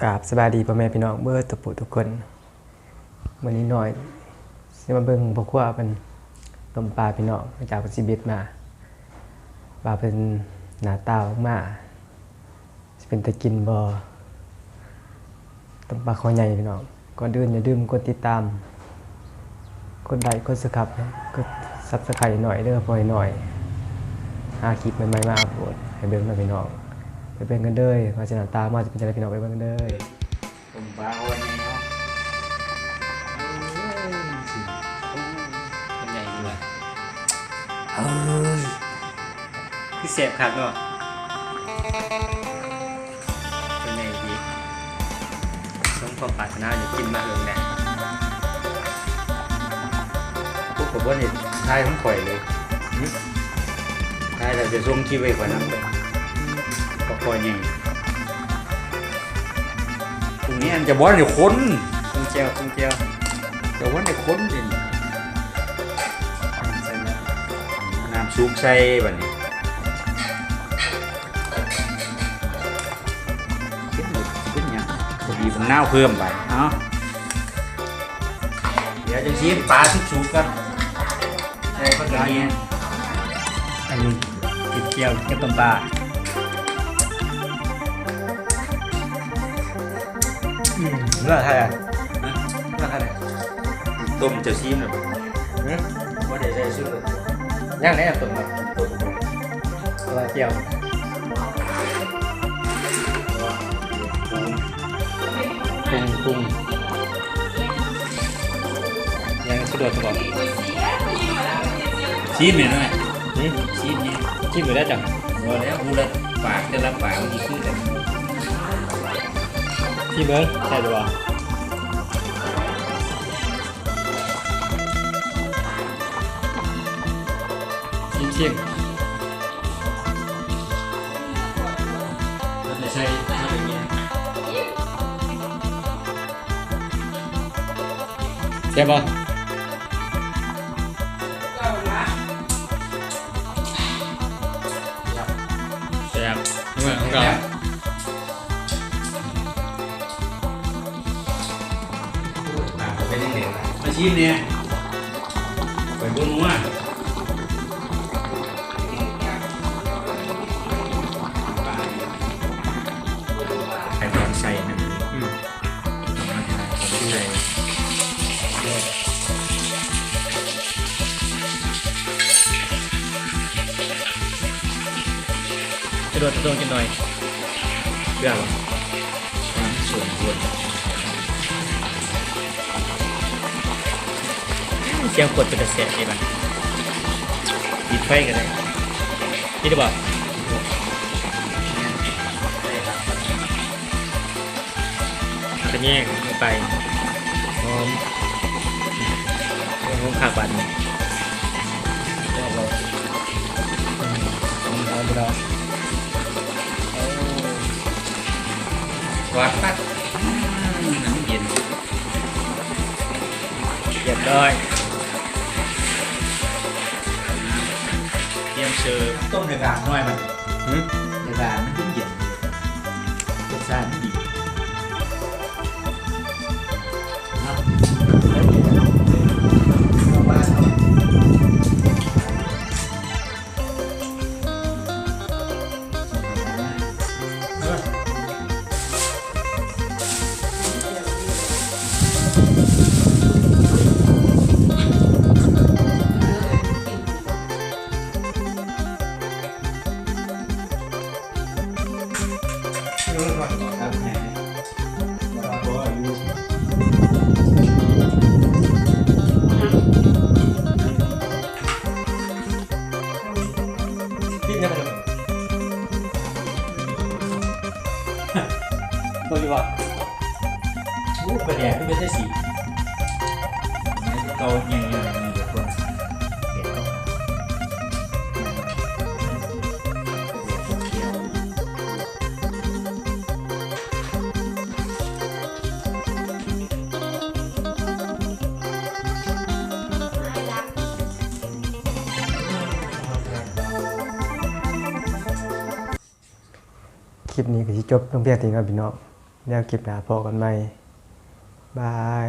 กราบสบายดีพ่อแม่พี่น้องเบิร์ตุกผู้ทุกคนวันนี้หน่อยสิมาเบิ่งพวกขั้วเป็นต้มปลาพี่น้องมาจากพัสิบิตมาปลาเป็นหน้าตาออกมาสิเป็นตะกินบ่ต้มปลาคอใหญ่พี่น้องก่อนอื่นอย่าลืมกดติดตามกดไลค์กดสครับกดซับสไครต์หน่อยเด้อพอให้หน่อยหาคลิปใหม่ๆมาอัปโหลดให้เบิ่งหน่อยพี่น้อง ไปเบิ่งกันเด้อว่าจะหน้าตามาจะเป็นจังไดพี่น้องไปเบิ่งกันเด้อผมปลาอ่อนไงเนาะเป็นไงดีวะเฮ้ยคือเสพคักเนาะเป็นไงดีต้องความปรารถนาเนี่ยกินมาเองแหละพวกผมว่าเนี่ยทายของข่อยเลยหึทายแต่จะส่งคลิปไว้ก่อนนะ ก็พอยังตรงนี้อันจะว่าในคนคงเจียวคงเจียวจะว่าในคนดิใส่น้ำน้ำซุปใส่แบบนี้ขึ้นหมดขึ้นยังพอดีผมน้าวเพิ่มไปเนาะเดี๋ยวจะชิมปลาชุบๆกันใส่ก็ได้อันนี้ติดเจียวกับต้มปลา เลือกใครอะเลือกใครอะต้มจะชิมหรือเปล่าหืมว่าเดี๋ยวจะชิมเลยย่างไหนอะตุ่มอะตัวเกี่ยวปรุงปรุงยังสะดวกสบายชิมเนี่ยหน่อยนี่ชิมเนี่ยชิมอยู่ได้จังพอแล้วกูละปากแต่ละปากมันดีขึ้นแต่ ชิมเบิ้งใช่หรือเปล่าชิมชิมมัน จะใช่ถ้าอย่างเงี้ยใช่ป่ะแซ่บเหมือนของเราปากเป็นยังไงมาชิมเนี่ยไปบนหัวไข่ตอนใส่นะอืมมาถ่ายผมใส่จะโดนจะโดนกินหน่อยเปรี้ยวความส่วนควร เสียงกดเป็นเสียงดีป่ะปิดไฟกันเลยนี่ดีป่ะกระแยงลงไปหอมหอมขาบันหอมหอมเราหวานปัดน้ำเย็นเรียบร้อย ตรียมเสิร์ฟต้มในกลางหน่อยมันหืมในกลางมันเย็นรสชาติดีครับ ตัวดีป่ะอู้ประแดี๋ยวก็ไม่ใช่สีเกาเงี้ยเงี้ย คลิปนี้ก็จะจบตลงเพียงเท่านี้บพี่น้องแล้วคลิปหน้าพบกันใหม่บาย